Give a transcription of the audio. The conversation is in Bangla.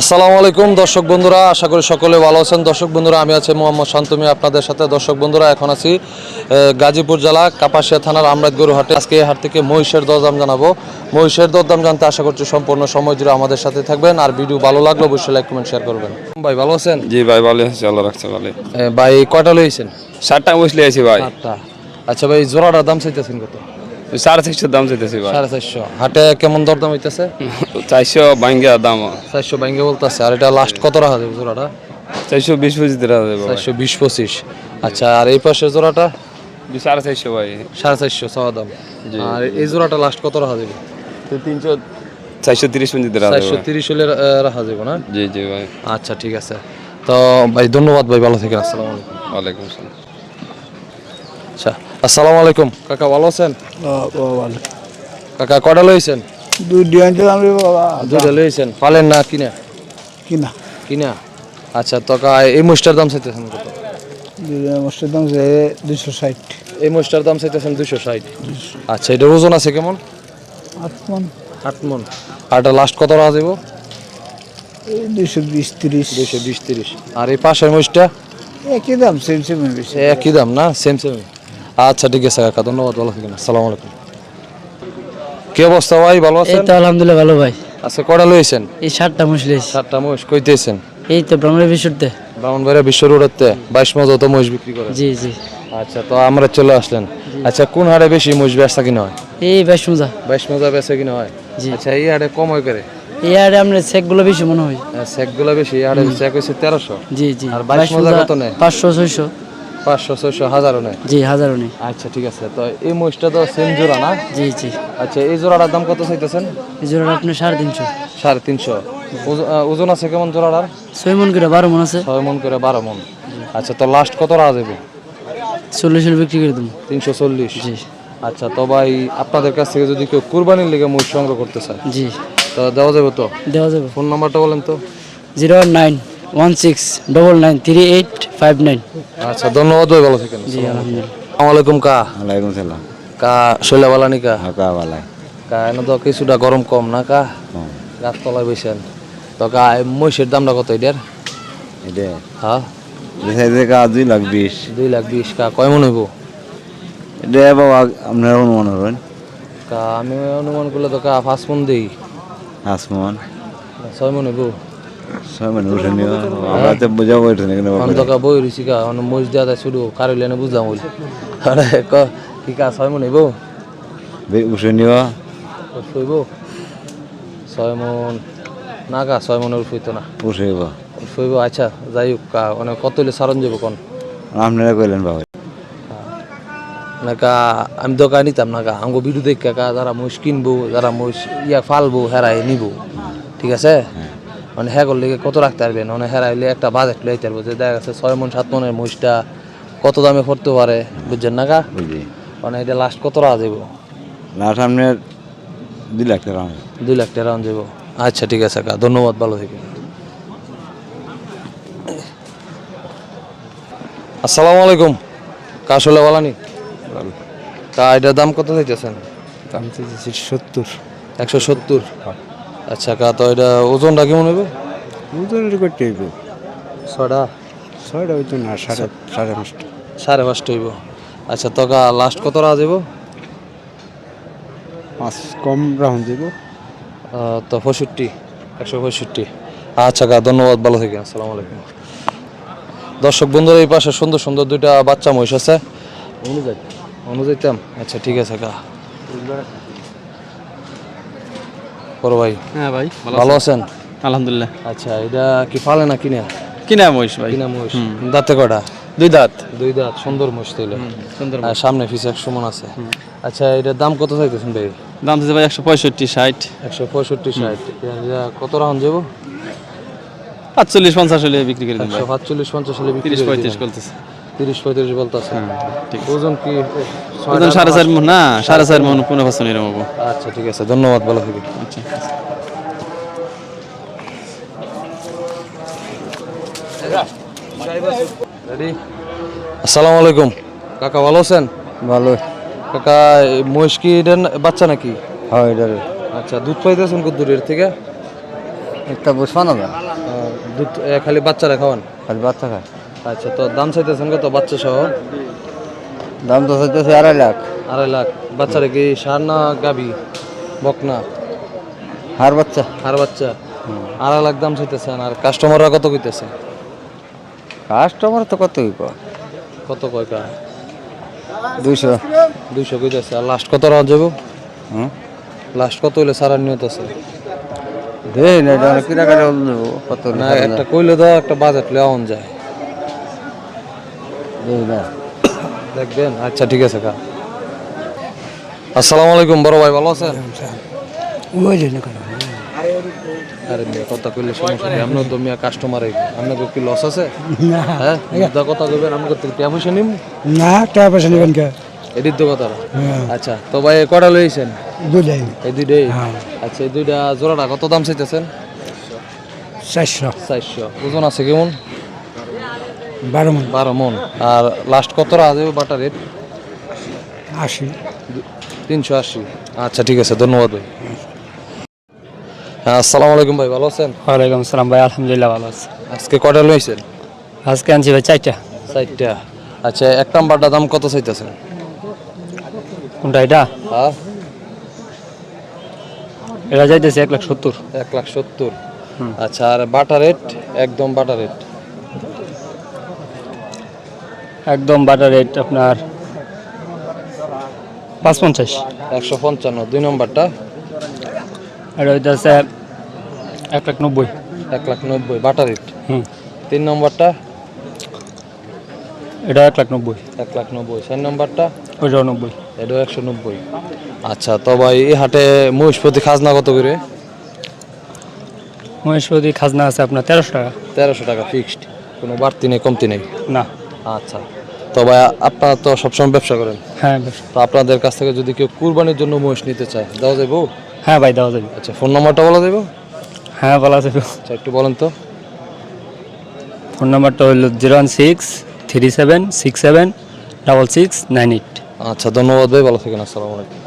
আসসালামু আলাইকুম দর্শক বন্ধুরা আশা করি সকলে ভালো আছেন। দর্শক বন্ধুরা আমি আছি মোহাম্মদ শান্তমি আপনাদের সাথে। দর্শক বন্ধুরা এখন আছি গাজীপুর জেলা কাপাসিয়া থানার আমরাত গরু হাটে আজকে এই হাট থেকে মহিষের দরদাম জানাব। মহিষের দরদাম জানতে আশা করছি সম্পূর্ণ সময় জুড়ে আমাদের সাথে থাকবেন। আর ভিডিও ভালো লাগলে অবশ্যই লাইক কমেন্ট শেয়ার করবেন। ভাই ভালো আছেন? জি ভাই ভালো আছে আল্লাহ রাখছে ভালো ভাই কয়টা লইছেন? ষাটটা বসলে আছি ভাই। আচ্ছা ভাই জোড়াটার দাম চাইতেছেন কত? সাড়ে দাম চাইতেছি সাড়ে চারশো। হাটে কেমন দরদাম হইতেছে? চারশো দাম। চারশো বলতেছে আর এটা লাস্ট কত রাখা যাবে জোড়াটা? চারশো বিশ পঁচিশ দিতে হবে চারশো বিশ পঁচিশ। আচ্ছা আর এই জোড়াটা? সাড়ে চারশো ভাই। সাড়ে চারশো চাওয়া দাম। আর এই জোড়াটা লাস্ট কত রাখা তিনশো চারশো তিরিশ চারশো তিরিশ হলে রাখা যাবে না? জি জি ভাই। আচ্ছা ঠিক আছে। তো ভাই ধন্যবাদ ভাই ভালো থেকে আসসালামু আলাইকুম। ওয়ালাইকুম আসসালাম। আসসালামু আলাইকুম। কাকা ভালো আছেন? কাকা কটা লইছেন? দুধে লইছেন। পালেন না কিনা? কিনা। কিনা? আচ্ছা তো এই মুষ্টার দাম চাইতেছেন কত? দুধের দাম দুশো ষাট। এই মুষ্টার দাম চাইতেছেন দুশো ষাট। আচ্ছা এটার ওজন আছে কেমন? আট মন। আট মন। আর এটা লাস্ট কত রাখা যাব এই দুশো বিশ তিরিশ। দুশো বিশ তিরিশ। আর এই পাশের মুষ্টা একই দাম সেম সেম বেশি। একই দাম না সেম সেম আচ্ছা ঠিক আছে কাকা ধন্যবাদ ভালো থাকেন আসসালামু আলাইকুম। কি অবস্থা ভাই ভালো এই তো আলহামদুলিল্লাহ ভালো ভাই। আচ্ছা কটা লইছেন? এই সাতটা মুসলি সাতটা মহিষ কইতেছেন এই তো ব্রাহ্মণের বিশুদ্ধে ব্রাহ্মণবাড়িয়া বিশ্ব রোডেতে বাইশ মজা তো মহিষ বিক্রি করে জি জি। আচ্ছা তো আমরা চলে আসলেন। আচ্ছা কোন হাটে বেশি মহিষ বেচা কিনা হয়? এই বেশ মজা। বাইশ মজা বেচা কিনা হয়? জি। আচ্ছা এই হাটে কম হয় করে? এই আরে আমরা চেকগুলো বেশি মনে হয়। চেকগুলো বেশি এই হাটে চেক হয়েছে তেরোশো। জি জি। আর বাইশ মজা কত নেয়? পাঁচশো ছয়শো। পাঁচশো ছয়শো হাজারও নেয়। জি হাজারও নেই আচ্ছা ঠিক আছে। তো এই মহিষটা তো সেম জোড়া না? জি জি। আচ্ছা এই জোড়াটার দাম কত চাইতেছেন? এই জোড়াটা আপনার সাড়ে তিনশো। সাড়ে তিনশো। ওজ- ওজন আছে কেমন জোড়াটার? ছয় মন করে বারো মন আছে। ছয় মন করে বারো মন। আচ্ছা তো লাস্ট কত রাখা যাবে? চল্লিশ বিক্রি করে দেবো। তিনশো চল্লিশ। জি। আচ্ছা তো ভাই আপনাদের কাছ থেকে যদি কেউ কুরবানির লিগে মহিষ সংগ্রহ করতে চায় জি। তো দেওয়া যাবে তো? দেওয়া যাবে। ফোন নাম্বারটা বলেন তো। Zero nine one six double nine three eight five nine আচ্ছা ধন্যবাদ ভাই ভালো থাকেন। জি আলহামদুলিল্লাহ। আসসালামু আলাইকুম কা? ওয়ালাইকুম সালাম কা শৈলা বালানি কা? হাকা বালাই। কা এনে তো কিছুটা গরম কম না কা? গাছতলায় বসেন। তো কা মহিষের দামটা কত এটার? এটা? হ্যাঁ? দেখা দুই লাখ বিশ। দুই লাখ বিশ কা কয় মন হইব? এটা বাবা আপনার অনুমান হবেন। কা আমি অনুমান করলে তো কা পাঁচ মন দিই। আসমান ছয় মন। হইব ছয় মানে উঠে নিও আমরা তো বোঝাবো এটা না অন বই রইছি কা মহিষ দেওয়া শুধু কারও লেনে বুঝলাম বলি আরে ক কি কা ছয় মন হইব উঠে নিও হইব ছয় মন না কা ছয় মনের উঠ হইতো না উঠে শৈব আচ্ছা যাই হোক কা মানে কত হইলে সারণ যাব কোন আপনারা কইলেন বাবা না কা আমি দোকান নিতাম না কা আমাকে বিরু দেখ কা যারা মহিষ কিনবো যারা মহিষ ইয়া ফালবো হেরাই নিবো ঠিক আছে মানে হ্যাঁ করলে কত রাখতে পারবেন? মানে হেরাইলে একটা বাজেট লইতে পারব। যে দেখা গেছে ছয় মন সাত মনের মহিষটা কত দামে পড়তে পারে বুঝছেন না কা? বুঝি মানে এটা লাস্ট কত রাখা যাব লাস্ট আপনার দুই লাখ টাকা। দুই লাখ টাকা যাব আচ্ছা ঠিক আছে কা ধন্যবাদ ভালো থেকে আসসালামু আলাইকুম। কাশলে বালানি? তা এটার দাম কত চাইতেছেন? দাম চাইছি সত্তর। একশো সত্তর। আচ্ছা কা তো এটা ওজনটা কেমন হবে? ওজনের করতে হইব ছয়টা? ছয়টা হইতো না সাড়ে সাড়ে পাঁচটা। সাড়ে পাঁচটা হইব। আচ্ছা তো কা লাস্ট কত রাখা যাব পাঁচ কম রাউন্ড যাব তো পঁয়ষট্টি একশো পঁয়ষট্টি। আচ্ছা কা ধন্যবাদ ভালো থেকে আসসালামু আলাইকুম। দর্শক বন্ধুরা এই পাশে সুন্দর সুন্দর দুইটা বাচ্চা মহিষ আছে। অনুযায়ী অনুযায়ীতাম আচ্ছা ঠিক আছে কা। বড় ভাই? হ্যাঁ ভাই ভালো আছেন? আলহামদুলিল্লাহ। আচ্ছা এটা কি ফালে না কিনে? কিনা মহিষ ভাই। কিনা মহিষ। দাঁতে কটা দুই দাঁত। দুই দাঁত সুন্দর মহিষ তৈলে সুন্দর সামনে পিছে একশো মন আছে। আচ্ছা এটার দাম কত চাইতেছেন ভাই? দাম চাইছে ভাই একশো পঁয়ষট্টি ষাট। একশো পঁয়ষট্টি ষাট। এটা কত রাউন্ড যাব? পাঁচচল্লিশ পঞ্চাশ হলে বিক্রি করে দেবেন একশো সাতচল্লিশ পঞ্চাশ হলে বিক্রি তিরিশ পঁয়ত্রিশ করতেছে তিরিশ পঁয়ত্রিশ বলতে আছে। ওজন কি ওজন সাড়ে চার মন না সাড়ে চার মন পনেরো পার্সেন্ট এরকম আচ্ছা ঠিক আছে ধন্যবাদ ভালো থাকবে আচ্ছা। রেডি আসসালামু আলাইকুম। কাকা ভালো আছেন? ভালো। কাকা মহিষ কি না- বাচ্চা নাকি? হয় এটা আচ্ছা দুধ পাইতেছেন কত দূরের থেকে? একটা বুঝবা না দুধ খালি বাচ্চারা খাওয়ান? খালি বাচ্চা খায়। আচ্ছা তো দাম চাইতেছেন কত বাচ্চা সহ? দাম তো চাইতেছে আড়াই লাখ। আড়াই লাখ। বাচ্চারা কি সার না গাবি? বকনা হার বাচ্চা। আর বাচ্চা। আড়াই লাখ দাম চাইতেছেন আর কাস্টমাররা কত কইতেছে? কাস্টমার তো কত কত কয় কা? দুইশো। দুইশো কইতেছে আর লাস্ট কত রাখা যাব? হুম? লাস্ট কত হইলে সারার নিয়ত আছে? দেই না কিনা কাটা কত না একটা কইলে দাও একটা বাজেট লেওয়ান যায়। দেখবেন? আচ্ছা ঠিক আছে কা। আসসালামু আলাইকুম বড় ভাই ভালো আছেন? আরে মেয়ে কথা কইলে সমস্যা নেই। আপনার তো মিয়া কাস্টমার আপনার কি লস আছে? হ্যাঁ? কথা কইবেন আমাকে তো টিয়া পয়সা নিম? না টাকা পয়সা নেবেন কে? এডির তো কথা আচ্ছা তো ভাই কটা লইছেন দুটাই এই দুইটাই? আচ্ছা এই দুইটা জোড়াটা কত দাম চাইতেছেন? চারশো। চারশো। ওজন আছে কেমন? বারো মন। বারো মন। আর লাস্ট কত যাবে বাটার রেট আশি। তিনশো আশি। আচ্ছা ঠিক আছে ধন্যবাদ ভাই। হ্যাঁ আসসালামু আলাইকুম ভাই ভালো আছেন? ওয়ালাইকুম সালাম ভাই আলহামদুলিল্লাহ ভালো আছে। আজকে কটা লইছেন আজকে আনছি ভাই চারটা। চারটা। আচ্ছা এক নাম্বারটা দাম কত চাইতেছেন? কোনটা এটা? হ্যাঁ। এটা যাইতেছে এক লাখ সত্তর। এক লাখ সত্তর। আচ্ছা আর বাটার রেট একদম বাটার রেট একদম বাটার রেট আপনার পাঁচ পঞ্চাশ একশো পঞ্চান্ন দুই নম্বরটা? এটা হইতেছে এক লাখ নব্বই। এক লাখ নব্বই বাটার রেট? হুম। তিন নম্বরটা? এটা এক লাখ নব্বই। এক লাখ নব্বই চার নম্বরটা? ওইটাও নব্বই। এটাও একশো নব্বই। আচ্ছা তো ভাই এই হাটে মহিষপতি খাজনা কত করে? মহেশপতি খাজনা আছে আপনার তেরোশো টাকা। তেরোশো টাকা ফিক্সড কোনো বাড়তি নেই কমতি নেই? না। আচ্ছা। তো ভাই আপনারা তো সবসময় ব্যবসা করেন। হ্যাঁ তো আপনাদের কাছ থেকে যদি কেউ কুরবানির জন্য মহিষ নিতে চায় দেওয়া যাব হ্যাঁ ভাই দেওয়া যাবে আচ্ছা ফোন নাম্বারটা বলা যাব হ্যাঁ বলা যাবে আচ্ছা একটু বলেন তো। ফোন নাম্বারটা হলো zero one six three seven six seven double six nine eight. আচ্ছা ধন্যবাদ ভাই ভালো থাকেন আসসালামু আলাইকুম।